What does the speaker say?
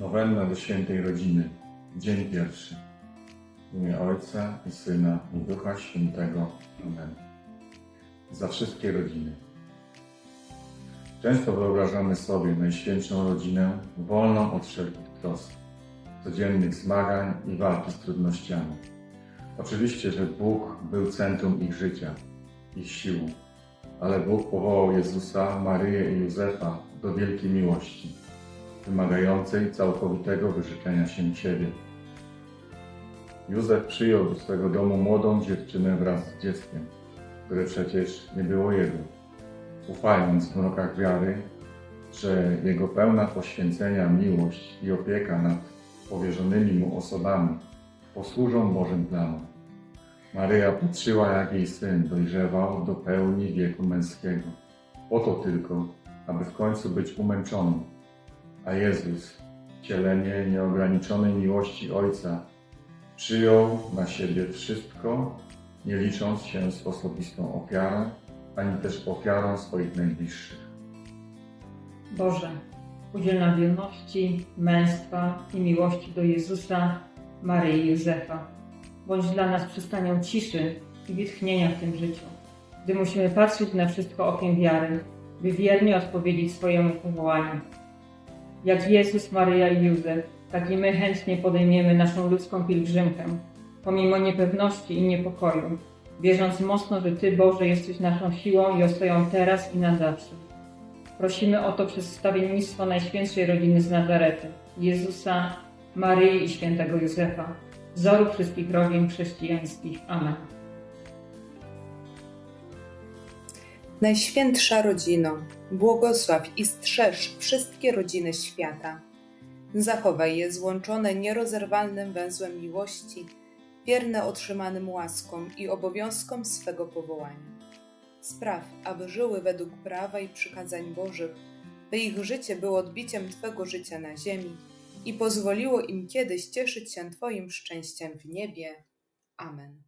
Nowenna do świętej rodziny. Dzień pierwszy. W imię Ojca i Syna i Ducha Świętego. Amen. Za wszystkie rodziny. Często wyobrażamy sobie Najświętszą Rodzinę wolną od wszelkich trosk, codziennych zmagań i walki z trudnościami. Oczywiście, że Bóg był centrum ich życia, ich siłą, ale Bóg powołał Jezusa, Maryję i Józefa do wielkiej miłości, wymagającej całkowitego wyrzeczenia się Ciebie. Józef przyjął do swego domu młodą dziewczynę wraz z dzieckiem, które przecież nie było jego, ufając w mrokach wiary, że jego pełna poświęcenia, miłość i opieka nad powierzonymi mu osobami posłużą Bożym planom. Maryja patrzyła, jak jej syn dojrzewał do pełni wieku męskiego, po to tylko, aby w końcu być umęczoną. A Jezus, wcielenie nieograniczonej miłości Ojca, przyjął na siebie wszystko, nie licząc się z osobistą ofiarą, ani też ofiarą swoich najbliższych. Boże, udziel nam wierności, męstwa i miłości do Jezusa, Maryi i Józefa. Bądź dla nas przystanią ciszy i wytchnienia w tym życiu, gdy musimy patrzeć na wszystko okiem wiary, by wiernie odpowiedzieć swojemu powołaniu. Jak Jezus, Maryja i Józef, tak i my chętnie podejmiemy naszą ludzką pielgrzymkę, pomimo niepewności i niepokoju, wierząc mocno, że Ty, Boże, jesteś naszą siłą i ostoją teraz i na zawsze. Prosimy o to przez wstawiennictwo Najświętszej Rodziny z Nazaretu, Jezusa, Maryi i Świętego Józefa, wzoru wszystkich rodzin chrześcijańskich. Amen. Najświętsza rodzino, błogosław i strzeż wszystkie rodziny świata. Zachowaj je złączone nierozerwalnym węzłem miłości, wierne otrzymanym łaskom i obowiązkom swego powołania. Spraw, aby żyły według prawa i przykazań Bożych, by ich życie było odbiciem Twego życia na ziemi i pozwoliło im kiedyś cieszyć się Twoim szczęściem w niebie. Amen.